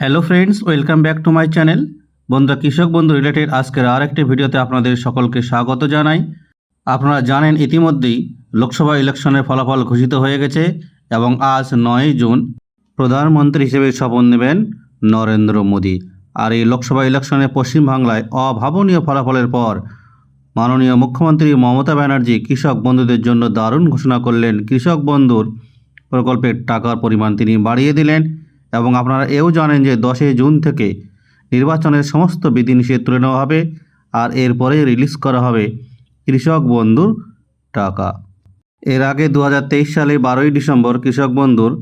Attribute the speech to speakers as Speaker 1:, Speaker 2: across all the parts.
Speaker 1: Hello friends welcome back to my channel বন্ধুরা কৃষক বন্ধু রিলেটেড আজকের আর একটি ভিডিওতে আপনাদের সকলকে স্বাগত জানাই। আপনারা জানেন ইতিমধ্যেই লোকসভা ইলেকশনের ফলাফল ঘোষিত হয়ে গেছে এবং আজ নয় জুন প্রধানমন্ত্রী হিসেবে শপথ নেবেন নরেন্দ্র মোদী। আর এই লোকসভা ইলেকশনে পশ্চিমবাংলায় অভাবনীয় ফলাফলের পর মাননীয় মুখ্যমন্ত্রী মমতা ব্যানার্জি কৃষক বন্ধুদের জন্য দারুণ ঘোষণা করলেন। কৃষক বন্ধুর প্রকল্পের টাকার পরিমাণ তিনি বাড়িয়ে দিলেন। এবং আপনারা এও জানেন যে দশই জুন থেকে নির্বাচনের সমস্ত বিধিনিষেধ তুলে নেওয়া হবে আর এরপরে রিলিজ করা হবে কৃষক বন্ধুর টাকা। এর আগে দু হাজার তেইশ সালে বারোই ডিসেম্বর কৃষক বন্ধুর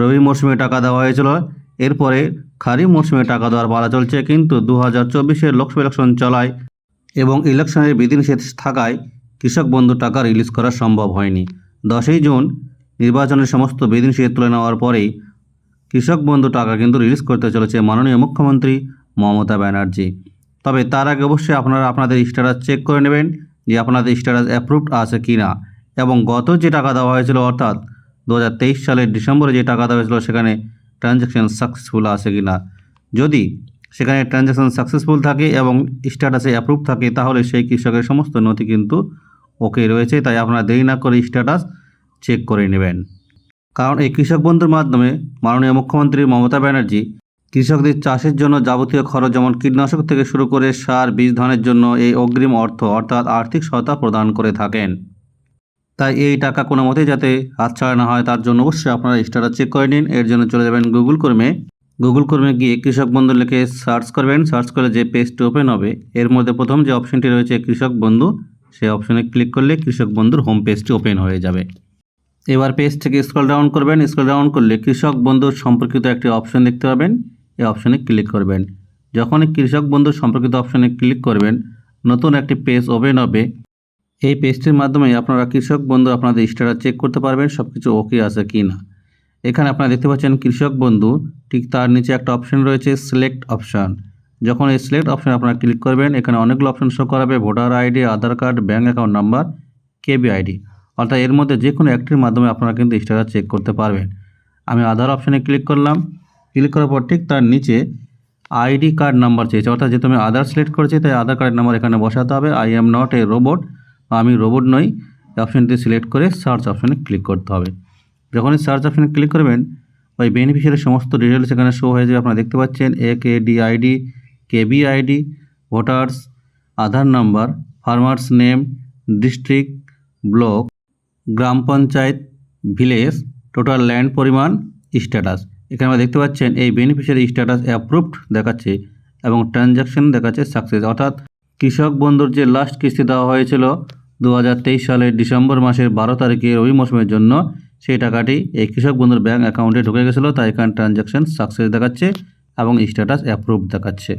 Speaker 1: রবি মরশুমে টাকা দেওয়া হয়েছিল। এরপরে খারিফ মরশুমে টাকা দেওয়ার পালা চলছে, কিন্তু দু হাজার চব্বিশের লোকসভা ইলেকশন চলায় এবং ইলেকশনের বিধিনিষেধ থাকায় কৃষক বন্ধু টাকা রিলিজ করা সম্ভব হয়নি। দশই জুন নির্বাচনের সমস্ত বিধিনিষেধ তুলে নেওয়ার পরেই কৃষক বন্ধু টাকা কিন্তু রিলিজ করতে চলেছে মাননীয় মুখ্যমন্ত্রী মমতা ব্যানার্জি। তবে তার আগে অবশ্যই আপনারা আপনাদের স্ট্যাটাস চেক করে নেবেন যে আপনাদের স্ট্যাটাস অ্যাপ্রুভড আছে কি না এবং গত যে টাকা দেওয়া হয়েছিল, অর্থাৎ দু হাজার তেইশ সালের ডিসেম্বরে যে টাকা দেওয়া হয়েছিল, সেখানে ট্রানজ্যাকশন সাকসেসফুল আছে কি না যদি সেখানে ট্রানজ্যাকশন সাকসেসফুল থাকে এবং স্ট্যাটাসে অ্যাপ্রুভ থাকে, তাহলে সেই কৃষকের সমস্ত নথি কিন্তু ওকে রয়েছে। তাই আপনারা দেরি না করে স্ট্যাটাস চেক করে নেবেন। কারণ এই কৃষক বন্ধুর মাধ্যমে মাননীয় মুখ্যমন্ত্রী মমতা ব্যানার্জি কৃষকদের চাষের জন্য যাবতীয় খরচ যেমন কীটনাশক থেকে শুরু করে সার, বীজ ধানের জন্য এই অগ্রিম অর্থ অর্থাৎ আর্থিক সহায়তা প্রদান করে থাকেন। তাই এই টাকা কোনো মতেই যাতে হাতছাড়া না হয় তার জন্য অবশ্যই আপনারা স্টাটাস চেক করে নিন। এর জন্য চলে যাবেন গুগল কর্মে। গুগল কর্মে গিয়ে কৃষক বন্ধু লিখে সার্চ করবেন। সার্চ করলে যে পেজটি ওপেন হবে, এর মধ্যে প্রথম যে অপশনটি রয়েছে কৃষক বন্ধু, সেই অপশনে ক্লিক করলে কৃষক বন্ধুর হোম পেজটি ওপেন হয়ে যাবে। এবার পেজ থেকে স্ক্রল ডাউন করবেন। স্ক্রল ডাউন করলে কৃষক বন্ধুর সম্পর্কিত একটি অপশন দেখতে পাবেন। এই অপশনে ক্লিক করবেন। যখনই কৃষক বন্ধু সম্পর্কিত অপশনে ক্লিক করবেন, নতুন একটি পেজ ওপেন হবে। এই পেজটির মাধ্যমে আপনারা কৃষক বন্ধু আপনাদের স্ট্যাটাস চেক করতে পারবেন সব কিছু ওকে আছে কি না এখানে আপনারা দেখতে পাচ্ছেন কৃষক বন্ধু, ঠিক তার নিচে একটা অপশন রয়েছে সিলেক্ট অপশান যখন এই সিলেক্ট অপশানে আপনারা ক্লিক করবেন, এখানে অনেকগুলো অপশন শো করাবে voter ID Aadhaar card bank account number KB ID অর্থাৎ এর মধ্যে যে কোনো একটির মাধ্যমে আপনারা কিন্তু স্ট্যাটাস চেক করতে পারবেন। আমি আধার অপশানে ক্লিক করলাম। ক্লিক করার পর ঠিক তার নিচে আইডি কার্ড নাম্বার চেয়েছে। অর্থাৎ যেহেতু আমি আধার সিলেক্ট করেছি, তাই আধার কার্ড নাম্বার এখানে বসাতে হবে। I am not a robot আমি রোবট নই। অপশানটি সিলেক্ট করে সার্চ অপশানে ক্লিক করতে হবে। যখনই সার্চ অপশানে ক্লিক করবেন, ওই বেনিফিশিয়ারির সমস্ত ডিটেলস এখানে শো হয়ে যাবে। আপনারা দেখতে পাচ্ছেন A K D ID KB ID voters Aadhaar number farmers name district block gram panchayat village, total land পরিমাণ, স্ট্যাটাস। এখানে আমরা দেখতে পাচ্ছেন, এই বেনিফিশিয়ারি স্ট্যাটাস অ্যাপ্রুভড দেখাচ্ছে এবং ট্রানজ্যাকশন দেখাচ্ছে সাকসেস অর্থাৎ কৃষক বন্ধুর যে লাস্ট কিস্তি দেওয়া হয়েছিল দু হাজার তেইশ সালের ডিসেম্বর মাসের বারো তারিখে রবি মৌসুমের জন্য, সেই টাকাটি এই কৃষক বন্ধুর ব্যাঙ্ক অ্যাকাউন্টে ঢুকে গেছিল, তাই এখানে ট্রানজ্যাকশন সাকসেস দেখাচ্ছে এবং স্ট্যাটাস অ্যাপ্রুভ দেখাচ্ছে।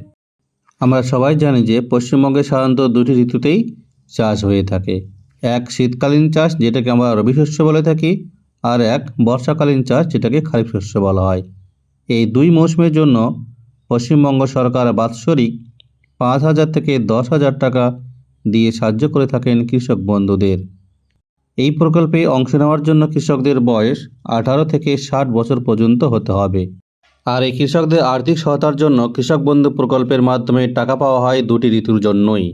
Speaker 1: আমরা সবাই জানি যে পশ্চিমবঙ্গে সাধারণত দুটি ঋতুতেই চাষ হয়ে থাকে। এক শীতকালীন চাষ যেটাকে আমরা রবি শস্য বলে থাকি, আর এক বর্ষাকালীন চাষ যেটাকে খারিফ শস্য বলা হয়। এই দুই মৌসুমের জন্য পশ্চিমবঙ্গ সরকার বাৎসরিক পাঁচ হাজার থেকে দশ হাজার টাকা দিয়ে সাহায্য করে থাকেন কৃষক বন্ধুদের। এই প্রকল্পে অংশ নেওয়ার জন্য কৃষকদের বয়স আঠারো থেকে ষাট বছর পর্যন্ত হতে হবে। আর এই কৃষকদের আর্থিক সহায়তার জন্য কৃষক বন্ধু প্রকল্পের মাধ্যমে টাকা পাওয়া হয় দুটি ঋতুর জন্যই।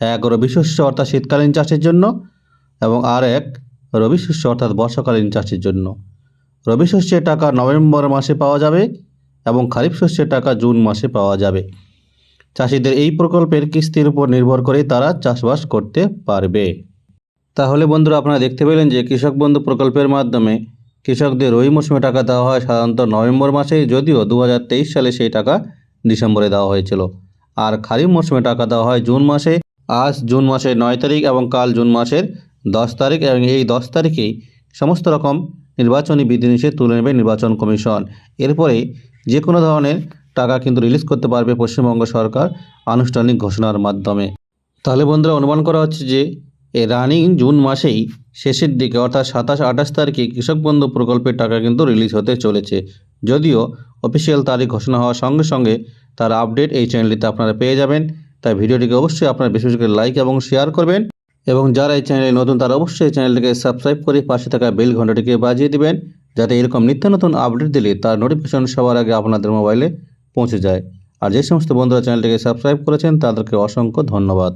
Speaker 1: এক রবি শস্য অর্থাৎ শীতকালীন চাষের জন্য এবং আর এক রবি শস্য অর্থাৎ বর্ষাকালীন চাষের জন্য। রবি শস্যের টাকা নভেম্বর মাসে পাওয়া যাবে এবং খারিফ শস্যের টাকা জুন মাসে পাওয়া যাবে। চাষিদের এই প্রকল্পের কিস্তির উপর নির্ভর করে তারা চাষবাস করতে পারবে। তাহলে বন্ধুরা, আপনারা দেখতে পেলেন যে কৃষক বন্ধু প্রকল্পের মাধ্যমে কৃষকদের রবি মৌসুমে টাকা দেওয়া হয়, সাধারণত নভেম্বর মাসে, যদিও দু হাজার তেইশ সালে সেই টাকা ডিসেম্বরে দেওয়া হয়েছিল। আর খারিফ মৌসুমে টাকা দেওয়া হয় জুন মাসে আজ জুন মাসের নয় তারিখ এবং কাল জুন মাসের দশ তারিখ এবং এই দশ তারিখেই সমস্ত রকম নির্বাচনী বিধিনিষেধ তুলে নেবে নির্বাচন কমিশন। এরপরে যে কোনো ধরনের টাকা কিন্তু রিলিজ করতে পারবে পশ্চিমবঙ্গ সরকার আনুষ্ঠানিক ঘোষণার মাধ্যমে। তাহলে বন্ধুরা অনুমান করা হচ্ছে যে রানিং জুন মাসেই শেষের দিকে অর্থাৎ সাতাশ, আঠাশ তারিখে কৃষক বন্ধু প্রকল্পের টাকা কিন্তু রিলিজ হতে চলেছে। যদিও অফিসিয়াল তারিখ ঘোষণা হওয়ার সঙ্গে সঙ্গে তার আপডেট এই চ্যানেলটিতে আপনারা পেয়ে যাবেন। তাই ভিডিওটিকে অবশ্যই আপনার বেশি বেশি করে লাইক এবং শেয়ার করবেন। এবং যারা এই চ্যানেলে নতুন, তারা অবশ্যই চ্যানেলটিকে সাবস্ক্রাইব করে পাশে থাকা বেল ঘন্টাটিকে বাজিয়ে দিবেন, যাতে এরকম নিত্য নতুন আপডেট দিলে তার নোটিফিকেশন সবার আগে আপনাদের মোবাইলে পৌঁছে যায়। আর যে সমস্ত বন্ধুরা চ্যানেলটিকে সাবস্ক্রাইব করেছেন, তাদেরকে অসংখ্য ধন্যবাদ।